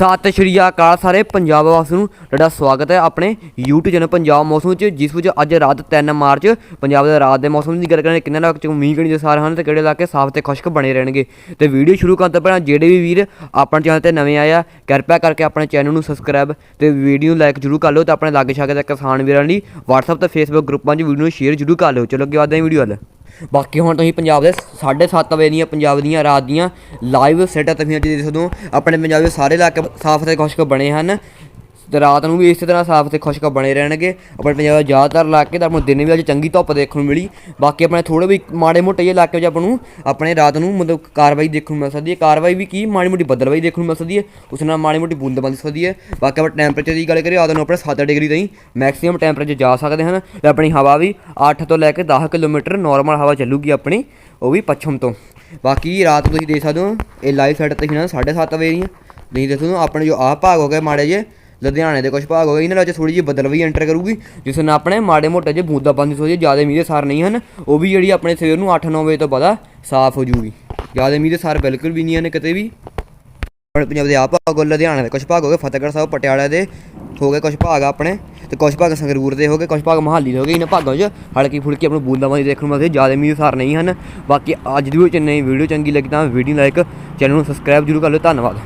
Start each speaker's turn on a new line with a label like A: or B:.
A: ਸਤਿ ਸ਼੍ਰੀ ਅਕਾਲ ਸਾਰੇ ਪੰਜਾਬ ਵਾਸੀਆਂ ਨੂੰ ਤੁਹਾਡਾ ਸਵਾਗਤ ਹੈ ਆਪਣੇ YouTube ਚੈਨਲ ਪੰਜਾਬ ਮੌਸਮ ਵਿੱਚ, ਜਿਸ ਵਿੱਚ ਅੱਜ ਰਾਤ 3 ਮਾਰਚ ਪੰਜਾਬ ਦੇ ਰਾਤ ਦੇ ਮੌਸਮ ਦੀ ਗੱਲ ਕਰਾਂਗੇ, ਕਿੰਨੇ ਇਲਾਕੇ ਚ ਮੀਂਹ ਕਣੀ ਦੇ ਸਾਰ ਹਨ ਤੇ ਕਿਹੜੇ ਇਲਾਕੇ ਸਾਫ਼ ਤੇ ਖੁਸ਼ਕ ਬਣੇ ਰਹਿਣਗੇ। ਤੇ ਵੀਡੀਓ ਸ਼ੁਰੂ ਕਰਨ ਤੋਂ ਪਹਿਲਾਂ ਜਿਹੜੇ ਵੀ ਵੀਰ ਆਪਣੇ ਚੈਨਲ ਤੇ ਨਵੇਂ ਆਏ ਆ, ਕਿਰਪਾ ਕਰਕੇ ਆਪਣੇ ਚੈਨਲ ਨੂੰ ਸਬਸਕ੍ਰਾਈਬ ਤੇ ਵੀਡੀਓ ਨੂੰ ਲਾਈਕ ਜਰੂਰ ਕਰ ਲਓ ਤੇ ਆਪਣੇ ਲਾਗੇ ਛਾਗੇ ਦੇ ਕਿਸਾਨ ਵੀਰਾਂ ਲਈ WhatsApp ਤੇ Facebook ਗਰੁੱਪਾਂ 'ਚ ਵੀਡੀਓ ਨੂੰ ਸ਼ੇਅਰ ਜਰੂਰ ਕਰ ਲਿਓ। ਚਲੋ ਅੱਗੇ ਵਧਦੇ ਹਾਂ ਵੀਡੀਓ ਵੱਲ। ਬਾਕੀ ਹੁਣ ਤੁਸੀਂ ਪੰਜਾਬ ਦੇ 7:30 ਵਜੇ ਦੀਆਂ, ਪੰਜਾਬ ਦੀਆਂ ਰਾਤ ਦੀਆਂ ਲਾਈਵ ਸੈਟ ਤਸਵੀਰਾਂ 'ਚ ਦੇਖ ਸਕਦੇ ਹੋ। ਆਪਣੇ ਪੰਜਾਬ ਦੇ ਸਾਰੇ ਇਲਾਕੇ ਸਾਫ਼ ਤੇ ਖੁਸ਼ਕ ਬਣੇ ਹਨ। ਤੇ ਰਾਤ ਨੂੰ ਵੀ ਇਸੇ ਤਰ੍ਹਾਂ ਸਾਫ਼ ਤੇ ਖੁਸ਼ਕ ਬਣੇ ਰਹਿਣਗੇ। ਆਪਣੇ ਪੰਜਾਬ ਦੇ ਜ਼ਿਆਦਾਤਰ ਇਲਾਕੇ ਤਾਂ ਆਪਾਂ ਨੂੰ ਦਿਨ ਵੀ ਅੱਜ ਚੰਗੀ ਧੁੱਪ ਦੇਖਣ ਨੂੰ ਮਿਲੀ। ਬਾਕੀ ਆਪਣੇ ਥੋੜੇ ਵੀ ਮਾੜੇ ਮੋਟੇ ਜਿਹੇ ਇਲਾਕੇ ਵਿੱਚ ਆਪਾਂ ਨੂੰ ਆਪਣੇ ਰਾਤ ਨੂੰ ਮਤਲਬ ਕਾਰਵਾਈ ਦੇਖਣ ਨੂੰ ਮਿਲ ਸਕਦੀ ਹੈ। ਕਾਰਵਾਈ ਵੀ ਕੀ? ਮਾੜੀ ਮੋਟੀ ਬੱਦਲਵਾਈ ਦੇਖਣ ਨੂੰ ਮਿਲ ਸਕਦੀ ਹੈ। ਉਸ ਨਾਲ ਮਾੜੀ ਮੋਟੀ ਬੂੰਦਾਬਾਂਦੀ ਹੋ ਸਕਦੀ ਹੈ। ਬਾਕੀ ਆਪਾਂ ਟੈਂਪਰੇਚਰ ਦੀ ਗੱਲ ਕਰੀਏ, ਰਾਤ ਨੂੰ ਆਪਣੇ 7 ਡਿਗਰੀ ਤਾਈਂ ਮੈਕਸਿਮਮ ਟੈਂਪਰੇਚਰ ਜਾ ਸਕਦੇ ਹਨ ਤੇ ਆਪਣੀ ਹਵਾ ਵੀ 8 ਤੋਂ ਲੈ ਕੇ 10 ਕਿਲੋਮੀਟਰ ਨਾਰਮਲ ਹਵਾ ਚੱਲੂਗੀ ਆਪਣੀ, ਉਹ ਵੀ ਪੱਛਮ ਤੋਂ। ਬਾਕੀ ਰਾਤ ਤੁਸੀਂ ਦੇਖ ਸਕਦੇ ਹੋ, ਇਹ ਲਾਈਵ ਸੈਟ ਤੇ ਨਾ 7:30 ਵਜੇ ਦੀਆਂ। ਤੁਸੀਂ ਦੇਖ ਸਕਦੇ ਹੋ, ਆਪਣੇ ਜੋ ਆਹ ਭਾਗ ਹੋ ਗਏ ਮਾੜੇ ਜੇ ਲੁਧਿਆਣੇ ਦੇ ਕੁਝ ਭਾਗ ਹੋ ਗਏ। ਇਹਨਾਂ ਵਿੱਚ ਥੋੜੀ ਜਿਹੀ ਬਦਲਵੀ ਐਂਟਰ ਕਰੂਗੀ, ਜਿਸ ਨਾਲ ਆਪਣੇ ਮਾੜੇ ਮੋਟੇ ਜੇ ਬੂੰਦਾ ਬੰਦੀ ਸੋ ਜੇ ਜ਼ਿਆਦਾ ਮੀਂਹ ਦੇ ਸਾਰ ਨਹੀਂ ਹਨ। ਉਹ ਵੀ ਜਿਹੜੀ ਆਪਣੇ ਸਵੇਰ ਨੂੰ 8-9 ਵਜੇ ਤੋਂ ਬਾਅਦ ਸਾਫ਼ ਹੋ ਜੂਗੀ। ਜ਼ਿਆਦਾ ਮੀਂਹ ਦੇ ਸਾਰ ਬਿਲਕੁਲ ਵੀ ਨਹੀਂ ਹਨ ਕਿਤੇ ਵੀ। ਆਪਣੇ ਪੰਜਾਬ ਦੇ ਆਪ ਭਾਗ ਹੋ ਲੁਧਿਆਣੇ ਦੇ ਕੁਝ ਭਾਗ ਹੋ ਗਏ, ਫਤਿਹਗੜ੍ਹ ਸਾਹਿਬ, ਪਟਿਆਲਾ ਦੇ ਹੋ ਗਏ ਕੁਝ ਭਾਗ ਆਪਣੇ। ਤੇ ਕੁਝ ਭਾਗ ਸੰਗਰੂਰ ਦੇ ਹੋ ਗਏ ਕੁਝ ਭਾਗ ਮਹਾਲੀ ਦੇ ਹੋ ਗਏ। ਇਹਨਾਂ ਭਾਗਾਂ 'ਚ ਹਲਕੀ ਫੁਲਕੀ ਆਪਣੀ ਬੂੰਦਾਬਾਂਦੀ ਦੇਖਣ ਵਾਸਤੇ ਜ਼ਿਆਦਾ ਮੀਂਹ ਦੇ ਸਾਰ ਨਹੀਂ ਹਨ। ਬਾਕੀ ਅੱਜ ਦੀ ਵੀਡੀਓ ਚ ਵੀਡੀਓ ਚੰਗੀ ਲੱਗੀ ਤਾਂ ਵੀਡੀਓ ਲਾਈਕ ਚੈਨਲ ਨੂੰ ਸਬਸਕ੍ਰਾਈਬ ਜਰੂਰ ਕਰ ਲਓ। ਧੰਨਵਾਦ।